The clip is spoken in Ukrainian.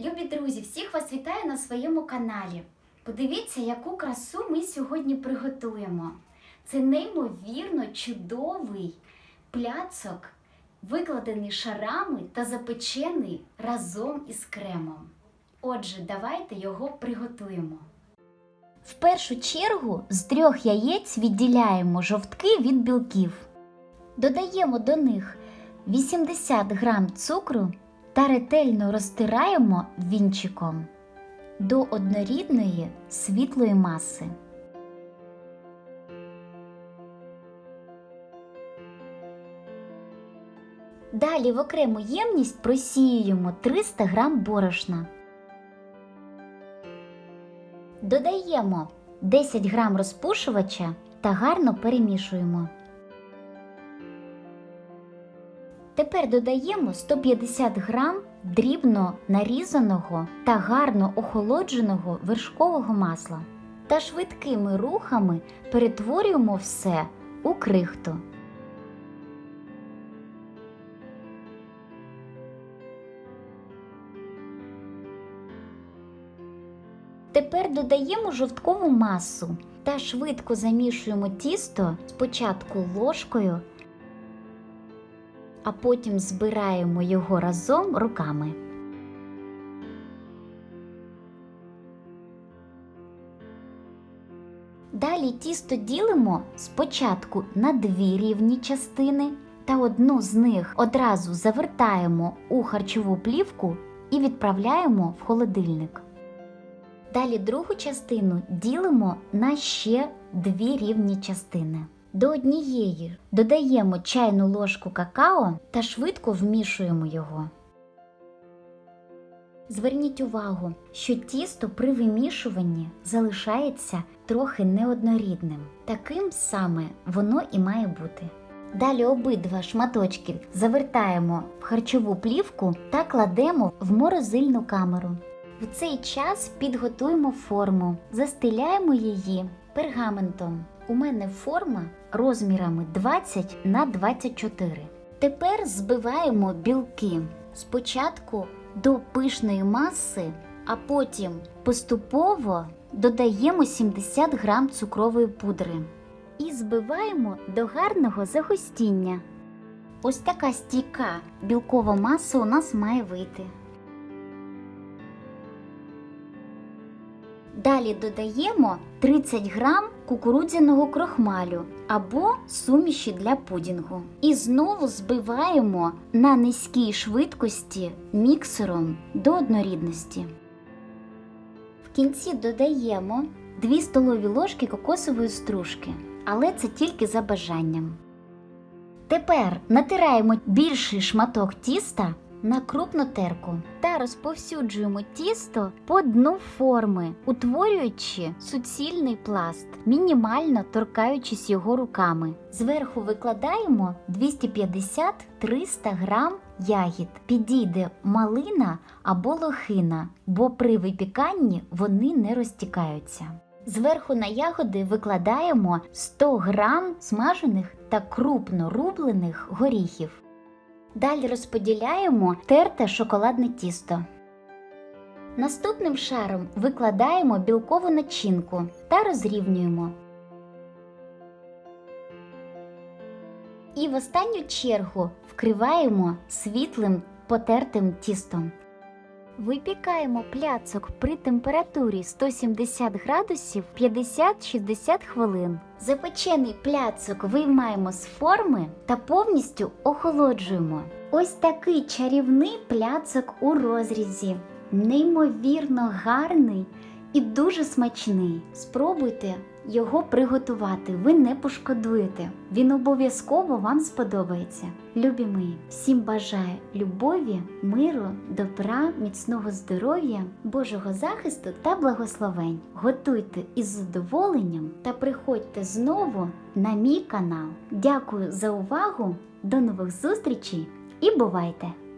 Любі друзі, всіх вас вітаю на своєму каналі. Подивіться, яку красу ми сьогодні приготуємо. Це неймовірно чудовий пляцок, викладений шарами та запечений разом із кремом. Отже, давайте його приготуємо. В першу чергу з трьох яєць відділяємо жовтки від білків. Додаємо до них 80 грам цукру та ретельно розтираємо вінчиком до однорідної світлої маси. Далі в окрему ємність просіюємо 300 грам борошна. Додаємо 10 грам розпушувача та гарно перемішуємо. Тепер додаємо 150 грам дрібно нарізаного та гарно охолодженого вершкового масла та швидкими рухами перетворюємо все у крихту. Тепер додаємо жовткову масу та швидко замішуємо тісто спочатку ложкою, а потім збираємо його разом руками. Далі тісто ділимо спочатку на дві рівні частини та одну з них одразу завертаємо у харчову плівку і відправляємо в холодильник. Далі другу частину ділимо на ще дві рівні частини. До однієї додаємо чайну ложку какао та швидко вмішуємо його. Зверніть увагу, що тісто при вимішуванні залишається трохи неоднорідним. Таким саме воно і має бути. Далі обидва шматочки завертаємо в харчову плівку та кладемо в морозильну камеру. В цей час підготуємо форму, застеляємо її пергаментом. У мене форма розмірами 20 на 24. Тепер збиваємо білки. Спочатку до пишної маси, а потім поступово додаємо 70 грам цукрової пудри і збиваємо до гарного загустіння. Ось така стійка білкова маса у нас має вийти. Далі додаємо 30 грам кукурудзяного крохмалю або суміші для пудінгу. І знову збиваємо на низькій швидкості міксером до однорідності. В кінці додаємо 2 столові ложки кокосової стружки, але це тільки за бажанням. Тепер натираємо більший шматок тіста на крупну терку та розповсюджуємо тісто по дну форми, утворюючи суцільний пласт, мінімально торкаючись його руками. Зверху викладаємо 250-300 грам ягід. Підійде малина або лохина, бо при випіканні вони не розтікаються. Зверху на ягоди викладаємо 100 грам смажених та крупно рублених горіхів. Далі розподіляємо терте шоколадне тісто. Наступним шаром викладаємо білкову начинку та розрівнюємо. І в останню чергу вкриваємо світлим потертим тістом. Випікаємо пляцок при температурі 170 градусів 50-60 хвилин. Запечений пляцок виймаємо з форми та повністю охолоджуємо. Ось такий чарівний пляцок у розрізі. Неймовірно гарний і дуже смачний. Спробуйте його приготувати, ви не пошкодуєте. Він обов'язково вам сподобається. Любі мої, всім бажаю любові, миру, добра, міцного здоров'я, Божого захисту та благословень. Готуйте із задоволенням та приходьте знову на мій канал. Дякую за увагу! До нових зустрічей і бувайте!